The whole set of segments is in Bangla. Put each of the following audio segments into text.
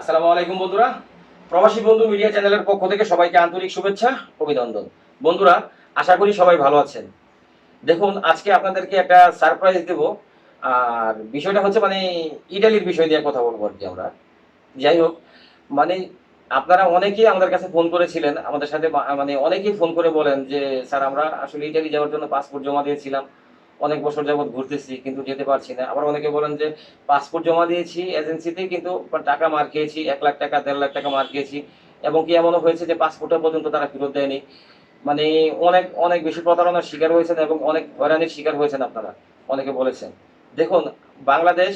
আসসালামু আলাইকুম বন্ধুরা। প্রবাসী বন্ধু মিডিয়া চ্যানেলের পক্ষ থেকে সবাইকে আন্তরিক শুভেচ্ছা, অভিনন্দন। বন্ধুরা, আশা করি সবাই ভালো আছেন। দেখুন, আজকে আপনাদেরকে একটা সারপ্রাইজ দেব। আর বিষয়টা হচ্ছে মানে ইটালির বিষয় নিয়ে কথা বলব আর কি আমরা। যাই হোক মানে আপনারা অনেকেই আমাদের কাছে ফোন করেছিলেন। আমাদের সাথে মানে অনেকেই ফোন করে বলেন যে, স্যার, আমরা আসলে ইটালি যাওয়ার জন্য পাসপোর্ট জমা দিয়েছিলাম। অনেক বছর যাবত ঘুরতেছি, কিন্তু যেতে পারছি না। আবার অনেকে বলেন যে, পাসপোর্ট জমা দিয়েছি এজেন্সিতে কিন্তু টাকা মার খেয়েছি, এক লাখ টাকা, দেড় লাখ টাকা মার খেয়েছি। এবং কি এমনও হয়েছে যে, পাসপোর্টটা পর্যন্ত তারা ফেরত দেয়নি? মানে অনেক অনেক বেশি প্রতারণার শিকার হয়েছেন এবং অনেক হয়রানির শিকার হয়েছেন আপনারা, অনেকে বলেছেন। দেখুন, বাংলাদেশ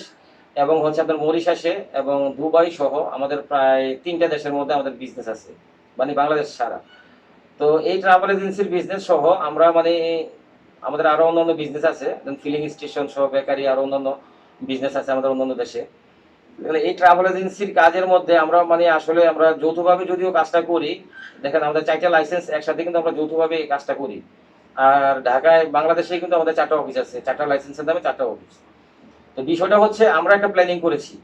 এবং হচ্ছে আপনার মরিশাসে এবং দুবাই সহ আমাদের প্রায় তিনটা দেশের মধ্যে আমাদের বিজনেস আছে মানে বাংলাদেশ ছাড়া। তো এই ট্রাভেল এজেন্সির বিজনেস সহ আমরা মানে আমাদের আরও অন্যান্য বিজনেস আছে ফিলিং স্টেশন সহ বেকারি আরও অন্যান্য বিজনেস আছে আমাদের অন্যান্য দেশে। এই ট্রাভেল এজেন্সির কাজের মধ্যে আমরা মানে আসলে আমরা যৌথভাবে যদিও কাজটা করি, দেখেন আমাদের চারটা লাইসেন্স একসাথে কিন্তু আমরা যৌথভাবে এই কাজটা করি। আর ঢাকায়, বাংলাদেশে কিন্তু আমাদের চারটা অফিস আছে, চারটা লাইসেন্সের দামে চারটা অফিস তো বিষয়টা হচ্ছে আমরা একটা প্ল্যানিং করেছি।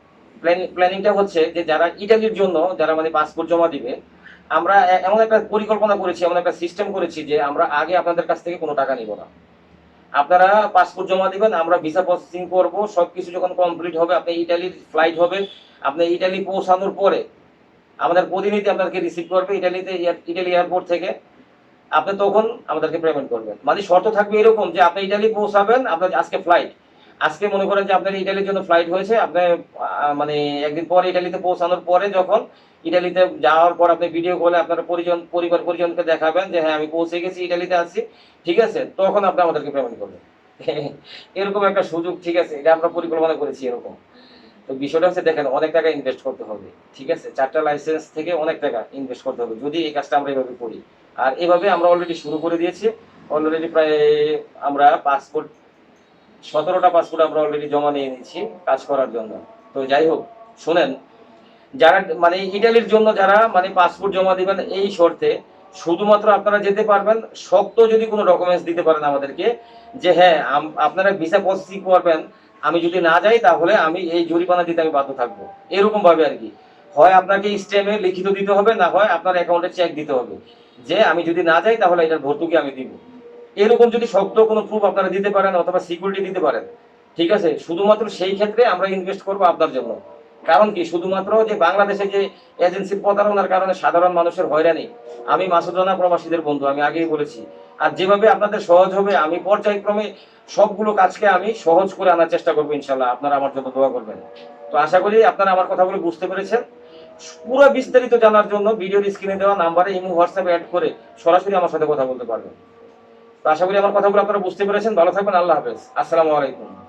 প্ল্যানিংটা হচ্ছে যে যারা ইটালির জন্য, যারা মানে পাসপোর্ট জমা দিবে আমরা এমন একটা পরিকল্পনা করেছি, এমন একটা সিস্টেম করেছি যে আমরা আগে আপনাদের কাছ থেকে কোনো টাকা নিব না। আপনারা পাসপোর্ট জমা দিবেন, আমরা ভিসা প্রসেসিং করব, সবকিছু যখন কমপ্লিট হবে, আপনি ইটালির ফ্লাইট হবে, আপনি ইটালি পৌঁছানোর পরে আমাদের প্রতিনিধি আপনাদেরকে রিসিভ করবে ইটালিতে ইটালি এয়ারপোর্ট থেকে। আপনি তখন আমাদেরকে পেমেন্ট করবেন। মানে শর্ত থাকবে এরকম যে আপনি ইটালি পৌঁছাবেন, আপনার আজকে ফ্লাইট আজকে মনে করেন যে আপনার ইটালির জন্য ফ্লাইট হয়েছে আপনার মানে একদিন পরে ইটালিতে পৌঁছানোর পরে যখন ইটালিতে যাওয়ার পর আপনি ভিডিও কলে আপনার পরিজন, পরিবার পরিজনকে দেখাবেন যে হ্যাঁ আমি পৌঁছে গেছি, ইটালিতে আছি, ঠিক আছে? তখন আপনি আমাদেরকে পেমেন্ট করবেন। এরকম একটা সুযোগ, ঠিক আছে? এটা আমরা পরিকল্পনা করেছি এরকম। তো বিষয়টা হচ্ছে, দেখেন, অনেক টাকা ইনভেস্ট করতে হবে, ঠিক আছে? চারটা লাইসেন্স থেকে অনেক টাকা ইনভেস্ট করতে হবে, যদি এই কাজটা আমরা এভাবে করি। আর এভাবে আমরা অলরেডি শুরু করে দিয়েছি। অলরেডি প্রায় আমরা পাসপোর্ট সতেরোটা পাসপোর্ট আমরা অলরেডি জমা নিয়ে নিয়েছি কাজ করার জন্য। তো যাই হোক, শুনেন, যারা মানে ইটালির জন্য যারা মানে পাসপোর্ট জমা দিবেন এই শর্তে শুধুমাত্র আপনারা যেতে পারবেন, শক্ত যদি কোনো ডকুমেন্টস দিতে পারেন আমাদেরকে, যে হ্যাঁ আপনারা ভিসা প্রসেসিং করবেন, আমি যদি না যাই তাহলে আমি এই জরিমানা দিতে আমি বাধ্য থাকব। এরকম ভাবে আর কি। হয় আপনাকে স্টেমে লিখিত দিতে হবে, না হয় আপনার অ্যাকাউন্টে চেক দিতে হবে। যে আমি যদি না যাই তাহলে এটার ভর্তুকি আমি দিব। এরকম যদি শক্ত কোনো প্রুফ আপনারা দিতে পারেন অথবা সিকিউরিটি দিতে পারেন, ঠিক আছে? শুধুমাত্র সেই ক্ষেত্রে আমরা ইনভেস্ট করব আপনার জন্য। কারণ কি? শুধুমাত্র যে বাংলাদেশে যে এজেন্সির প্রতারণার কারণে সাধারণ মানুষের হয়রানি, আমি মাসুদ রানা প্রবাসীদের বন্ধু, আমি আগেই বলেছি। আর যেভাবে আপনাদের সহজ হবে, আমি পর্যায়ক্রমে সবগুলো কাজকে আমি সহজ করে আনার চেষ্টা করব, ইনশাল্লাহ। আপনারা আমার জন্য দোয়া করবেন। তো আশা করি আপনারা আমার কথাগুলো বুঝতে পেরেছেন। পুরো বিস্তারিত জানার জন্য ভিডিওর স্ক্রিনে দেওয়া নাম্বারে ইমো হোয়াটসঅ্যাপে অ্যাড করে সরাসরি আমার সাথে কথা বলতে পারবেন। আশা করি আমার কথাগুলো আপনারা বুঝতে পেরেছেন। ভালো থাকবেন আল্লাহ হাফেজ। আসসালামু আলাইকুম।